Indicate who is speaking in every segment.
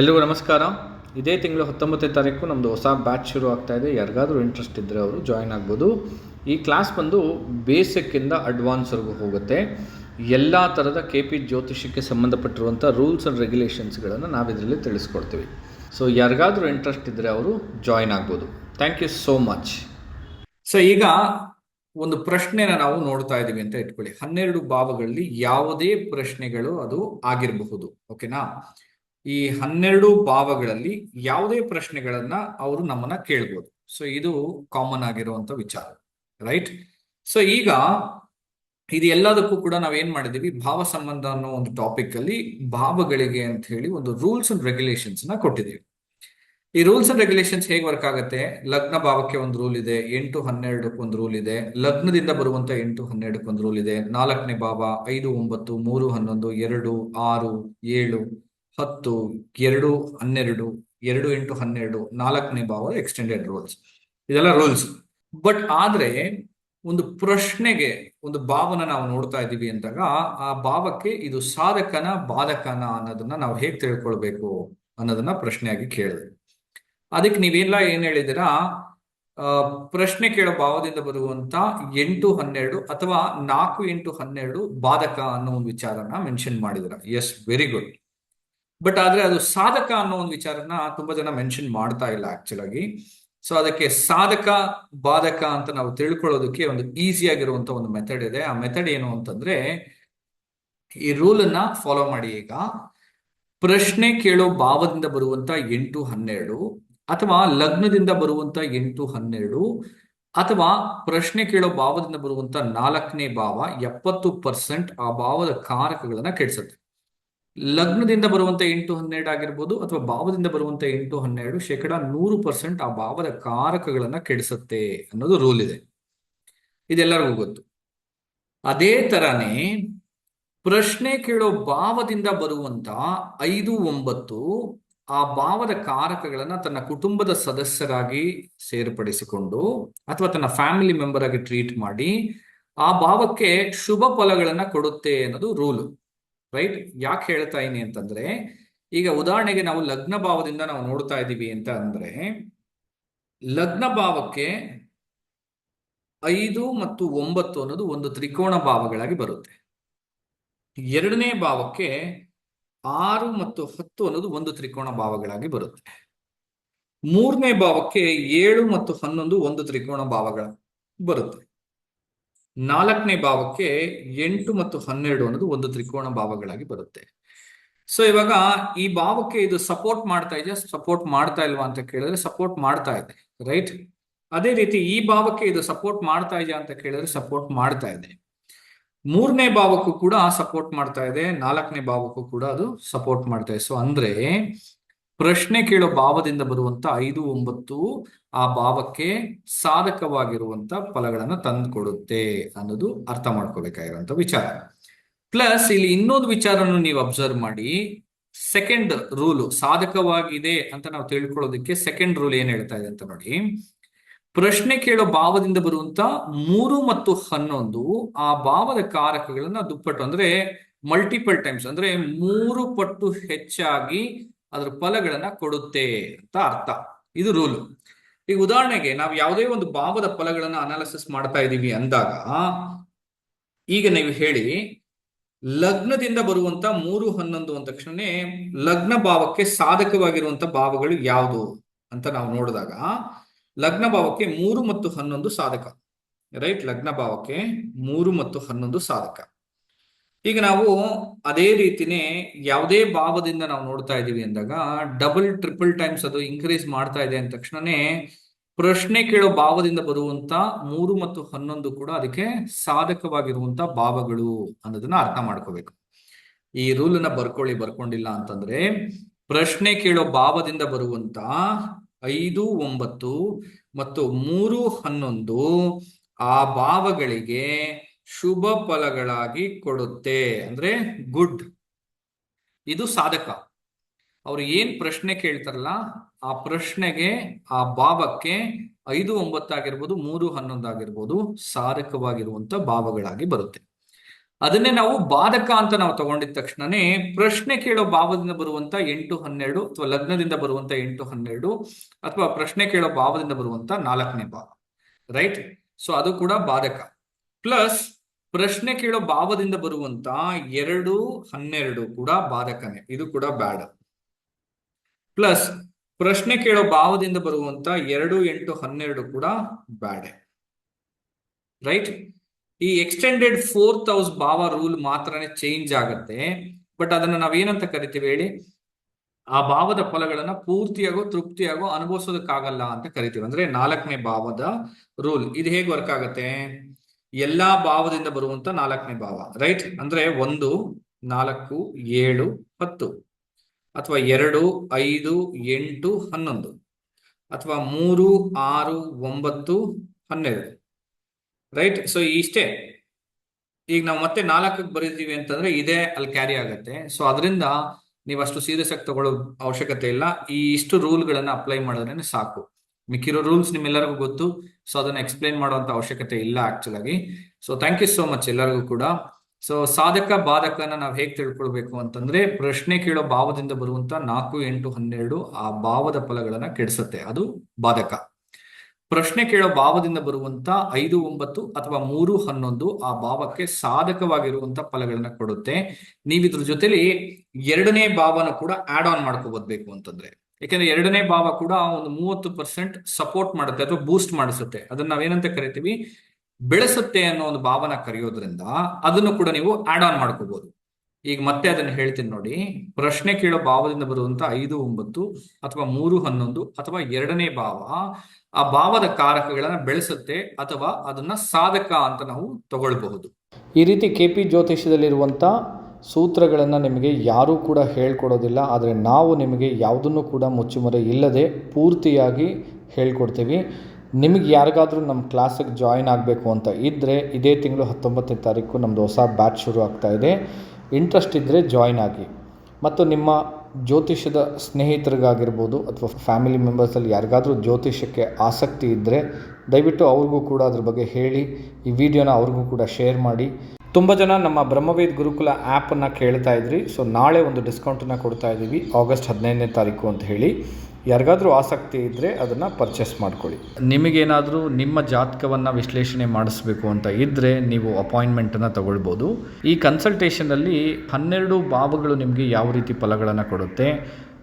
Speaker 1: ಎಲ್ರಿಗೂ ನಮಸ್ಕಾರ. ಇದೇ ತಿಂಗಳು ಹತ್ತೊಂಬತ್ತನೇ ತಾರೀಕು ನಮ್ಮದು ಹೊಸ ಬ್ಯಾಚ್ ಶುರು ಆಗ್ತಾ ಇದೆ. ಯಾರಿಗಾದರೂ ಇಂಟ್ರೆಸ್ಟ್ ಇದ್ದರೆ ಅವರು ಜಾಯ್ನ್ ಆಗ್ಬೋದು. ಈ ಕ್ಲಾಸ್ ಬಂದು ಬೇಸಿಕ್ಕಿಂದ ಅಡ್ವಾನ್ಸ್ವರೆಗೂ ಹೋಗುತ್ತೆ. ಎಲ್ಲ ಥರದ ಕೆ ಪಿ ಜ್ಯೋತಿಷಕ್ಕೆ ಸಂಬಂಧಪಟ್ಟಿರುವಂಥ ರೂಲ್ಸ್ ಆ್ಯಂಡ್ ರೆಗ್ಯುಲೇಷನ್ಸ್ಗಳನ್ನು ನಾವು ಇದರಲ್ಲಿ ತಿಳಿಸ್ಕೊಡ್ತೀವಿ. ಸೊ ಯಾರಿಗಾದರೂ ಇಂಟ್ರೆಸ್ಟ್ ಇದ್ದರೆ ಅವರು ಜಾಯ್ನ್ ಆಗ್ಬೋದು. Thank you so much so ಈಗ ಒಂದು ಪ್ರಶ್ನೆನ ನಾವು ನೋಡ್ತಾ ಇದ್ದೀವಿ ಅಂತ ಇಟ್ಕೊಳ್ಳಿ. ಹನ್ನೆರಡು ಭಾವಗಳಲ್ಲಿ ಯಾವುದೇ ಪ್ರಶ್ನೆಗಳು ಅದು ಆಗಿರಬಹುದು. ಓಕೆನಾ ಈ ಹನ್ನೆರಡು ಭಾವಗಳಲ್ಲಿ ಯಾವುದೇ ಪ್ರಶ್ನೆಗಳನ್ನ ಅವರು ನಮ್ಮನ್ನ ಕೇಳ್ಬೋದು. ಸೊ ಇದು ಕಾಮನ್ ಆಗಿರುವಂತ ವಿಚಾರ ರೈಟ್ ಸೊ ಈಗ ಇದು ಎಲ್ಲದಕ್ಕೂ ಕೂಡ ನಾವೇನ್ ಮಾಡಿದೀವಿ ಭಾವ ಸಂಬಂಧ ಅನ್ನೋ ಒಂದು ಟಾಪಿಕ್ ಅಲ್ಲಿ ಭಾವಗಳಿಗೆ ಅಂತ ಹೇಳಿ ಒಂದು ರೂಲ್ಸ್ ಅಂಡ್ ರೆಗ್ಯುಲೇಷನ್ಸ್ನ ಕೊಟ್ಟಿದ್ದೀವಿ. ಈ ರೂಲ್ಸ್ ಅಂಡ್ ರೆಗ್ಯುಲೇಷನ್ಸ್ ಹೇಗೆ ವರ್ಕ್ ಆಗುತ್ತೆ? ಲಗ್ನ ಭಾವಕ್ಕೆ ಒಂದು ರೂಲ್ ಇದೆ, ಎಂಟು ಹನ್ನೆರಡಕ್ಕೆ ಒಂದು ರೂಲ್ ಇದೆ, ಲಗ್ನದಿಂದ ಬರುವಂತ ಎಂಟು ಹನ್ನೆರಡಕ್ಕೆ ಒಂದು ರೂಲ್ ಇದೆ, ನಾಲ್ಕನೇ ಭಾವ ಐದು ಒಂಬತ್ತು ಮೂರು ಹನ್ನೊಂದು ಎರಡು ಆರು ಏಳು ಹತ್ತು, ಎರಡು, ಹನ್ನೆರಡು, ಎರಡು ಎಂಟು ಹನ್ನೆರಡು, ನಾಲ್ಕನೇ ಭಾವ ಎಕ್ಸ್ಟೆಂಡೆಡ್ ರೂಲ್ಸ್ ಇದೆಲ್ಲ ರೂಲ್ಸ್ ಬಟ್ ಆದ್ರೆ ಒಂದು ಪ್ರಶ್ನೆಗೆ ಒಂದು ಭಾವನ ನಾವು ನೋಡ್ತಾ ಇದ್ದೀವಿ ಅಂದಾಗ ಆ ಭಾವಕ್ಕೆ ಇದು ಸಾಧಕನ ಬಾಧಕನ ಅನ್ನೋದನ್ನ ನಾವು ಹೇಗೆ ತಿಳ್ಕೊಳ್ಬೇಕು ಅನ್ನೋದನ್ನ ಪ್ರಶ್ನೆಯಾಗಿ ಕೇಳಿದೆ. ಅದಕ್ಕೆ ನೀವೆಲ್ಲ ಏನ್ ಹೇಳಿದಿರಾ ಪ್ರಶ್ನೆ ಕೇಳೋ ಭಾವದಿಂದ ಬರುವಂತ ಎಂಟು ಹನ್ನೆರಡು ಅಥವಾ ನಾಲ್ಕು ಎಂಟು ಹನ್ನೆರಡು ಬಾಧಕ ಅನ್ನೋ ಒಂದು ವಿಚಾರನ ಮೆನ್ಷನ್ ಮಾಡಿದಿರ ಎಸ್ ವೆರಿ ಗುಡ್ ಬಟ್ ಆದ್ರೆ ಅದು ಸಾಧಕ ಅನ್ನೋ ಒಂದು ವಿಚಾರನ ತುಂಬಾ ಜನ ಮೆನ್ಷನ್ ಮಾಡ್ತಾ ಇಲ್ಲ ಆಕ್ಚುಲ್ ಆಗಿ. ಸೊ ಅದಕ್ಕೆ ಸಾಧಕ, ಬಾಧಕ ಅಂತ ನಾವು ತಿಳ್ಕೊಳ್ಳೋದಕ್ಕೆ ಒಂದು ಈಸಿ ಆಗಿರುವಂತ ಒಂದು ಮೆಥಡ್ ಇದೆ. ಆ ಮೆಥಡ್ ಏನು ಅಂತಂದ್ರೆ ಈ ರೂಲ್ ಅನ್ನ ಫಾಲೋ ಮಾಡಿ ಈಗ. ಪ್ರಶ್ನೆ ಕೇಳೋ ಭಾವದಿಂದ ಬರುವಂತ ಎಂಟು ಹನ್ನೆರಡು ಅಥವಾ ಲಗ್ನದಿಂದ ಬರುವಂತ ಎಂಟು ಹನ್ನೆರಡು ಅಥವಾ ಪ್ರಶ್ನೆ ಕೇಳೋ ಭಾವದಿಂದ ಬರುವಂತ ನಾಲ್ಕನೇ ಭಾವ ಎಪ್ಪತ್ತು ಪರ್ಸೆಂಟ್ ಆ ಭಾವದ ಕಾರಕಗಳನ್ನ ಕೆಡಿಸುತ್ತೆ. ಲಗ್ನದಿಂದ ಬರುವಂತ ಎಂಟು ಹನ್ನೆರಡು ಆಗಿರ್ಬೋದು ಅಥವಾ ಭಾವದಿಂದ ಬರುವಂತ ಎಂಟು ಹನ್ನೆರಡು ಶೇಕಡ ನೂರು ಪರ್ಸೆಂಟ್ ಆ ಭಾವದ ಕಾರಕಗಳನ್ನ ಕೆಡಿಸುತ್ತೆ ಅನ್ನೋದು ರೂಲ್ ಇದೆ. ಇದೆಲ್ಲರಿಗೂ ಗೊತ್ತು. ಅದೇ ತರನೇ ಪ್ರಶ್ನೆ ಕೇಳೋ ಭಾವದಿಂದ ಬರುವಂತ ಐದು ಒಂಬತ್ತು ಆ ಭಾವದ ಕಾರಕಗಳನ್ನ ತನ್ನ ಕುಟುಂಬದ ಸದಸ್ಯರಾಗಿ ಸೇರ್ಪಡಿಸಿಕೊಂಡು ಅಥವಾ ತನ್ನ ಫ್ಯಾಮಿಲಿ ಮೆಂಬರ್ ಆಗಿ ಟ್ರೀಟ್ ಮಾಡಿ ಆ ಭಾವಕ್ಕೆ ಶುಭ ಫಲಗಳನ್ನ ಕೊಡುತ್ತೆ ಅನ್ನೋದು ರೂಲು ರೈಟ್ ಯಾಕೆ ಹೇಳ್ತಾ ಇದೀನಿ ಅಂತಂದ್ರೆ, ಈಗ ಉದಾಹರಣೆಗೆ ನಾವು ಲಗ್ನ ಭಾವದಿಂದ ನಾವು ನೋಡ್ತಾ ಇದ್ದೀವಿ ಅಂತ ಅಂದ್ರೆ, ಲಗ್ನ ಭಾವಕ್ಕೆ ಐದು ಮತ್ತು ಒಂಬತ್ತು ಅನ್ನೋದು ಒಂದು ತ್ರಿಕೋಣ ಭಾವಗಳಾಗಿ ಬರುತ್ತೆ. ಎರಡನೇ ಭಾವಕ್ಕೆ ಆರು ಮತ್ತು ಹತ್ತು ಅನ್ನೋದು ಒಂದು ತ್ರಿಕೋಣ ಭಾವಗಳಾಗಿ ಬರುತ್ತೆ. ಮೂರನೇ ಭಾವಕ್ಕೆ ಏಳು ಮತ್ತು ಹನ್ನೊಂದು ಒಂದು ತ್ರಿಕೋಣ ಭಾವಗಳ ಬರುತ್ತೆ. ನಾಲ್ಕನೇ ಭಾವಕ್ಕೆ ಎಂಟು ಮತ್ತು ಹನ್ನೆರಡು ಅನ್ನೋದು ಒಂದು ತ್ರಿಕೋಣ ಭಾವಗಳಾಗಿ ಬರುತ್ತೆ. ಸೊ ಇವಾಗ ಈ ಭಾವಕ್ಕೆ ಇದು ಸಪೋರ್ಟ್ ಮಾಡ್ತಾ ಇದೆಯಾ? ಸಪೋರ್ಟ್ ಮಾಡ್ತಾ ಇಲ್ವಾ ಅಂತ ಕೇಳಿದ್ರೆ ಸಪೋರ್ಟ್ ಮಾಡ್ತಾ ಇದೆ ರೈಟ್ ಅದೇ ರೀತಿ ಈ ಭಾವಕ್ಕೆ ಇದು ಸಪೋರ್ಟ್ ಮಾಡ್ತಾ ಇದೆಯಾ ಅಂತ ಕೇಳಿದ್ರೆ ಸಪೋರ್ಟ್ ಮಾಡ್ತಾ ಇದೆ. ಮೂರನೇ ಭಾವಕ್ಕೂ ಕೂಡ ಸಪೋರ್ಟ್ ಮಾಡ್ತಾ ಇದೆ, ನಾಲ್ಕನೇ ಭಾವಕ್ಕೂ ಕೂಡ ಅದು ಸಪೋರ್ಟ್ ಮಾಡ್ತಾ ಇದೆ. ಸೊ ಅಂದ್ರೆ ಪ್ರಶ್ನೆ ಕೇಳೋ ಭಾವದಿಂದ ಬರುವಂತ ಐದು ಒಂಬತ್ತು ಆ ಭಾವಕ್ಕೆ ಸಾಧಕವಾಗಿರುವಂತ ಫಲಗಳನ್ನ ತಂದು ಕೊಡುತ್ತೆ ಅನ್ನೋದು ಅರ್ಥ ಮಾಡ್ಕೋಬೇಕಾಗಿರುವಂತ ವಿಚಾರ. ಪ್ಲಸ್ ಇಲ್ಲಿ ಇನ್ನೊಂದು ವಿಚಾರನು ನೀವು ಅಬ್ಸರ್ವ್ ಮಾಡಿ ಸೆಕೆಂಡ್ ರೂಲು ಸಾಧಕವಾಗಿದೆ ಅಂತ ನಾವು ತಿಳ್ಕೊಳ್ಳೋದಕ್ಕೆ ಸೆಕೆಂಡ್ ರೂಲ್ ಏನ್ ಹೇಳ್ತಾ ಇದೆ ಅಂತ ನೋಡಿ. ಪ್ರಶ್ನೆ ಕೇಳೋ ಭಾವದಿಂದ ಬರುವಂತ ಮೂರು ಮತ್ತು ಹನ್ನೊಂದು ಆ ಭಾವದ ಕಾರಕಗಳನ್ನ ದುಪ್ಪಟ್ಟು ಅಂದ್ರೆ ಮಲ್ಟಿಪಲ್ ಟೈಮ್ಸ್ ಅಂದ್ರೆ ಮೂರು ಪಟ್ಟು ಹೆಚ್ಚಾಗಿ ಅದರ ಫಲಗಳನ್ನ ಕೊಡುತ್ತೆ ಅಂತ ಅರ್ಥ. ಇದು ರೂಲು. ಈಗ ಉದಾಹರಣೆಗೆ ನಾವು ಯಾವುದೇ ಒಂದು ಭಾವದ ಫಲಗಳನ್ನ ಅನಾಲಿಸಿಸ್ ಮಾಡ್ತಾ ಇದ್ದೀವಿ ಅಂದಾಗ, ಈಗ ನೀವು ಹೇಳಿ, ಲಗ್ನದಿಂದ ಬರುವಂತ ಮೂರು ಹನ್ನೊಂದು ಅಂದ ತಕ್ಷಣನೇ ಲಗ್ನ ಭಾವಕ್ಕೆ ಸಾಧಕವಾಗಿರುವಂತ ಭಾವಗಳು ಯಾವುದು ಅಂತ ನಾವು ನೋಡಿದಾಗ, ಲಗ್ನ ಭಾವಕ್ಕೆ ಮೂರು ಮತ್ತು ಹನ್ನೊಂದು ಸಾಧಕ. ರೈಟ್? ಲಗ್ನ ಭಾವಕ್ಕೆ ಮೂರು ಮತ್ತು ಹನ್ನೊಂದು ಸಾಧಕ. ಈಗ ನಾವು ಅದೇ ರೀತಿನೇ ಯಾವುದೇ ಭಾವದಿಂದ ನಾವು ನೋಡ್ತಾ ಇದ್ದೀವಿ ಅಂದಾಗ ಡಬಲ್ ಟ್ರಿಪಲ್ ಟೈಮ್ಸ್ ಅದು ಇನ್ಕ್ರೀಸ್ ಮಾಡ್ತಾ ಇದೆ ಅಂದ ತಕ್ಷಣನೇ ಪ್ರಶ್ನೆ ಕೇಳೋ ಭಾವದಿಂದ ಬರುವಂತ ಮೂರು ಮತ್ತು ಹನ್ನೊಂದು ಕೂಡ ಅದಕ್ಕೆ ಸಾಧಕವಾಗಿರುವಂತ ಭಾವಗಳು ಅನ್ನೋದನ್ನ ಅರ್ಥ ಮಾಡ್ಕೋಬೇಕು. ಈ ರೂಲ್ ಅನ್ನ ಬರ್ಕೊಳ್ಳಿ, ಬರ್ಕೊಂಡಿಲ್ಲ ಅಂತಂದ್ರೆ ಪ್ರಶ್ನೆ ಕೇಳೋ ಭಾವದಿಂದ ಬರುವಂತ ಐದು, ಒಂಬತ್ತು ಮತ್ತು ಮೂರು, ಹನ್ನೊಂದು ಆ ಭಾವಗಳಿಗೆ ಶುಭ ಫಲಗಳಾಗಿ ಕೊಡುತ್ತೆ ಅಂದ್ರೆ ಗುಡ್. ಇದು ಸಾಧಕ. ಅವ್ರು ಏನ್ ಪ್ರಶ್ನೆ ಕೇಳ್ತಾರಲ್ಲ, ಆ ಪ್ರಶ್ನೆಗೆ, ಆ ಭಾವಕ್ಕೆ ಐದು ಒಂಬತ್ತಾಗಿರ್ಬೋದು ಮೂರು ಹನ್ನೊಂದು ಆಗಿರ್ಬೋದು, ಸಾಧಕವಾಗಿರುವಂತ ಭಾವಗಳಾಗಿ ಬರುತ್ತೆ. ಅದನ್ನೇ ನಾವು ಬಾಧಕ ಅಂತ ನಾವು ತಗೊಂಡಿದ ತಕ್ಷಣನೇ ಪ್ರಶ್ನೆ ಕೇಳೋ ಭಾವದಿಂದ ಬರುವಂತ ಎಂಟು ಹನ್ನೆರಡು ಅಥವಾ ಲಗ್ನದಿಂದ ಬರುವಂತ ಎಂಟು ಹನ್ನೆರಡು ಅಥವಾ ಪ್ರಶ್ನೆ ಕೇಳೋ ಭಾವದಿಂದ ಬರುವಂತ ನಾಲ್ಕನೇ ಭಾವ. ರೈಟ್? ಸೊ ಅದು ಕೂಡ ಬಾಧಕ. ಪ್ಲಸ್ ಪ್ರಶ್ನೆ ಕೇಳೋ ಭಾವದಿಂದ ಬರುವಂತ ಎರಡು ಹನ್ನೆರಡು ಕೂಡ ಬಾಧಕನೇ. ಇದು ಕೂಡ ಬ್ಯಾಡ್. ಪ್ಲಸ್ ಪ್ರಶ್ನೆ ಕೇಳೋ ಭಾವದಿಂದ ಬರುವಂತ ಎರಡು ಎಂಟು ಹನ್ನೆರಡು ಕೂಡ ಬ್ಯಾಡೆ. ರೈಟ್? ಈ ಎಕ್ಸ್ಟೆಂಡೆಡ್ ಫೋರ್ತ್ ಹೌಸ್ ಭಾವ ರೂಲ್ ಮಾತ್ರನೇ ಚೇಂಜ್ ಆಗುತ್ತೆ. ಬಟ್ ಅದನ್ನ ನಾವೇನಂತ ಕರಿತೀವಿ ಹೇಳಿ? ಆ ಭಾವದ ಫಲಗಳನ್ನ ಪೂರ್ತಿಯಾಗೋ, ತೃಪ್ತಿಯಾಗೋ ಅನುಭವಿಸೋದಕ್ಕಾಗಲ್ಲ ಅಂತ ಕರಿತೀವಿ. ಅಂದ್ರೆ ನಾಲ್ಕನೇ ಭಾವದ ರೂಲ್. ಇದು ಹೇಗೆ ವರ್ಕ್ ಆಗುತ್ತೆ? ಎಲ್ಲಾ ಭಾವದಿಂದ ಬರುವಂತ ನಾಲ್ಕನೇ ಭಾವ ರೈಟ್ ಅಂದ್ರೆ ಒಂದು, ನಾಲ್ಕು, ಏಳು, ಹತ್ತು. ಅಥವಾ ಎರಡು, ಐದು, ಎಂಟು, ಹನ್ನೊಂದು. ಅಥವಾ ಮೂರು, ಆರು, ಒಂಬತ್ತು, ಹನ್ನೆರಡು. ರೈಟ್ ಸೊ ಇಷ್ಟೇ. ಈಗ ನಾವು ಮತ್ತೆ ನಾಲ್ಕಕ್ಕೆ ಬರೀತೀವಿ ಅಂತಂದ್ರೆ ಇದೇ ಅಲ್ಲಿ ಕ್ಯಾರಿ ಆಗುತ್ತೆ. ಸೊ ಅದರಿಂದ ನೀವು ಅಷ್ಟು ಸೀರಿಯಸ್ ಆಗಿ ತಗೊಳ್ಳೋ ಅವಶ್ಯಕತೆ ಇಲ್ಲ. ಈ ಇಷ್ಟು ರೂಲ್ಗಳನ್ನು ಅಪ್ಲೈ ಮಾಡಿದ್ರೆ ಸಾಕು. ಮಿಕ್ಕಿರೋ ರೂಲ್ಸ್ ನಿಮ್ಮೆಲ್ಲರಿಗೂ ಗೊತ್ತು. ಸೊ ಅದನ್ನ ಎಕ್ಸ್ಪ್ಲೈನ್ ಮಾಡುವಂತ ಅವಶ್ಯಕತೆ ಇಲ್ಲ ಆಕ್ಚುಲ್ ಆಗಿ. So thank you so much ಎಲ್ಲರಿಗೂ ಕೂಡ. ಸೊ ಸಾಧಕ, ಬಾಧಕನ ನಾವು ಹೇಗೆ ತಿಳ್ಕೊಳ್ಬೇಕು ಅಂತಂದ್ರೆ, ಪ್ರಶ್ನೆ ಕೇಳೋ ಭಾವದಿಂದ ಬರುವಂತ ನಾಲ್ಕು, ಎಂಟು, ಹನ್ನೆರಡು ಆ ಭಾವದ ಫಲಗಳನ್ನ ಕೆಡಿಸುತ್ತೆ. ಅದು ಬಾಧಕ. ಪ್ರಶ್ನೆ ಕೇಳೋ ಭಾವದಿಂದ ಬರುವಂತ ಐದು, ಒಂಬತ್ತು ಅಥವಾ ಮೂರು, ಹನ್ನೊಂದು ಆ ಭಾವಕ್ಕೆ ಸಾಧಕವಾಗಿರುವಂತ ಫಲಗಳನ್ನ ಕೊಡುತ್ತೆ. ನೀವಿದ್ರ ಜೊತೆಲಿ ಎರಡನೇ ಭಾವನ ಕೂಡ ಆಡ್ ಆನ್ ಮಾಡ್ಕೋಬೋದ್ಬೇಕು ಅಂತಂದ್ರೆ. ಯಾಕಂದ್ರೆ ಎರಡನೇ ಭಾವ ಕೂಡ ಒಂದು ಮೂವತ್ತು ಪರ್ಸೆಂಟ್ ಸಪೋರ್ಟ್ ಮಾಡುತ್ತೆ ಅಥವಾ ಬೂಸ್ಟ್ ಮಾಡಿಸುತ್ತೆ. ಅದನ್ನ ನಾವೇನಂತ ಕರಿತೀವಿ? ಬೆಳೆಸುತ್ತೆ ಅನ್ನೋ ಒಂದು ಭಾವನ ಕರೆಯೋದ್ರಿಂದ ಅದನ್ನು ಕೂಡ ನೀವು ಆಡ್ ಆನ್ ಮಾಡ್ಕೋಬಹುದು ಈಗ ಮತ್ತೆ ಅದನ್ನ ಹೇಳ್ತೀನಿ ನೋಡಿ. ಪ್ರಶ್ನೆ ಕೇಳೋ ಭಾವದಿಂದ ಬರುವಂತ ಐದು, ಒಂಬತ್ತು ಅಥವಾ ಮೂರು, ಹನ್ನೊಂದು ಅಥವಾ ಎರಡನೇ ಭಾವ ಆ ಭಾವದ ಕಾರಕಗಳನ್ನ ಬೆಳೆಸುತ್ತೆ ಅಥವಾ ಅದನ್ನ ಸಾಧಕ ಅಂತ ನಾವು ತಗೊಳ್ಬಹುದು.
Speaker 2: ಈ ರೀತಿ ಕೆ ಪಿ ಜ್ಯೋತಿಷ್ಯದಲ್ಲಿರುವಂಥ ಸೂತ್ರಗಳನ್ನು ನಿಮಗೆ ಯಾರೂ ಕೂಡ ಹೇಳ್ಕೊಡೋದಿಲ್ಲ, ಆದರೆ ನಾವು ನಿಮಗೆ ಯಾವುದನ್ನು ಕೂಡ ಮುಚ್ಚುಮರೆ ಇಲ್ಲದೆ ಪೂರ್ತಿಯಾಗಿ ಹೇಳ್ಕೊಡ್ತೀವಿ. ನಿಮಗೆ ಯಾರಿಗಾದರೂ ನಮ್ಮ ಕ್ಲಾಸಿಗೆ ಜಾಯಿನ್ ಆಗಬೇಕು ಅಂತ ಇದ್ದರೆ ಇದೇ ತಿಂಗಳು ಹತ್ತೊಂಬತ್ತನೇ ತಾರೀಕು ನಮ್ಮದು ಹೊಸ ಬ್ಯಾಚ್ ಶುರು ಆಗ್ತಾ ಇದೆ. ಇಂಟ್ರೆಸ್ಟ್ ಇದ್ದರೆ ಜಾಯಿನ್ ಆಗಿ. ಮತ್ತು ನಿಮ್ಮ ಜ್ಯೋತಿಷ್ಯದ ಸ್ನೇಹಿತರಿಗಾಗಿರ್ಬೋದು ಅಥವಾ ಫ್ಯಾಮಿಲಿ ಮೆಂಬರ್ಸಲ್ಲಿ ಯಾರಿಗಾದರೂ ಜ್ಯೋತಿಷ್ಯಕ್ಕೆ ಆಸಕ್ತಿ ಇದ್ದರೆ ದಯವಿಟ್ಟು ಅವ್ರಿಗೂ ಕೂಡ ಅದ್ರ ಬಗ್ಗೆ ಹೇಳಿ, ಈ ವಿಡಿಯೋನ ಅವ್ರಿಗೂ ಕೂಡ ಶೇರ್ ಮಾಡಿ. ತುಂಬ ಜನ ನಮ್ಮ ಬ್ರಹ್ಮವೇದ್ ಗುರುಕುಲ ಆ್ಯಪನ್ನು ಕೇಳ್ತಾ ಇದ್ರಿ. ಸೊ ನಾಳೆ ಒಂದು ಡಿಸ್ಕೌಂಟನ್ನು ಕೊಡ್ತಾ ಇದ್ದೀವಿ ಆಗಸ್ಟ್ ಹದಿನೈದನೇ ತಾರೀಕು ಅಂತ ಹೇಳಿ. ಯಾರಿಗಾದರೂ ಆಸಕ್ತಿ ಇದ್ದರೆ ಅದನ್ನು ಪರ್ಚೇಸ್ ಮಾಡ್ಕೊಳ್ಳಿ.
Speaker 1: ನಿಮಗೇನಾದರೂ ನಿಮ್ಮ ಜಾತಕವನ್ನು ವಿಶ್ಲೇಷಣೆ ಮಾಡಿಸ್ಬೇಕು ಅಂತ ಇದ್ದರೆ ನೀವು ಅಪಾಯಿಂಟ್ಮೆಂಟನ್ನು ತಗೊಳ್ಬೋದು. ಈ ಕನ್ಸಲ್ಟೇಷನಲ್ಲಿ ಹನ್ನೆರಡು ಭಾವಗಳು ನಿಮಗೆ ಯಾವ ರೀತಿ ಫಲಗಳನ್ನು ಕೊಡುತ್ತೆ?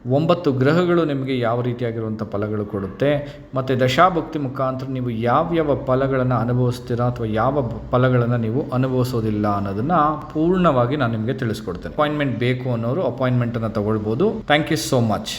Speaker 1: ಒಂಬತ್ತು ಗ್ರಹಗಳು ನಿಮಗೆ ಯಾವ ರೀತಿಯಾಗಿರುವಂಥ ಫಲಗಳು ಕೊಡುತ್ತೆ? ಮತ್ತು ದಶಾಭಕ್ತಿ ಮುಖಾಂತರ ನೀವು ಯಾವ್ಯಾವ ಫಲಗಳನ್ನು ಅನುಭವಿಸ್ತೀರಾ ಅಥವಾ ಯಾವ ಫಲಗಳನ್ನು ನೀವು ಅನುಭವಿಸೋದಿಲ್ಲ ಅನ್ನೋದನ್ನು ಪೂರ್ಣವಾಗಿ ನಾನು ನಿಮಗೆ ತಿಳಿಸ್ಕೊಡ್ತೇನೆ. ಅಪಾಯಿಂಟ್ಮೆಂಟ್ ಬೇಕು ಅನ್ನೋರು ಅಪಾಯಿಂಟ್ಮೆಂಟನ್ನು ತಗೊಳ್ಬೋದು. Thank you so much.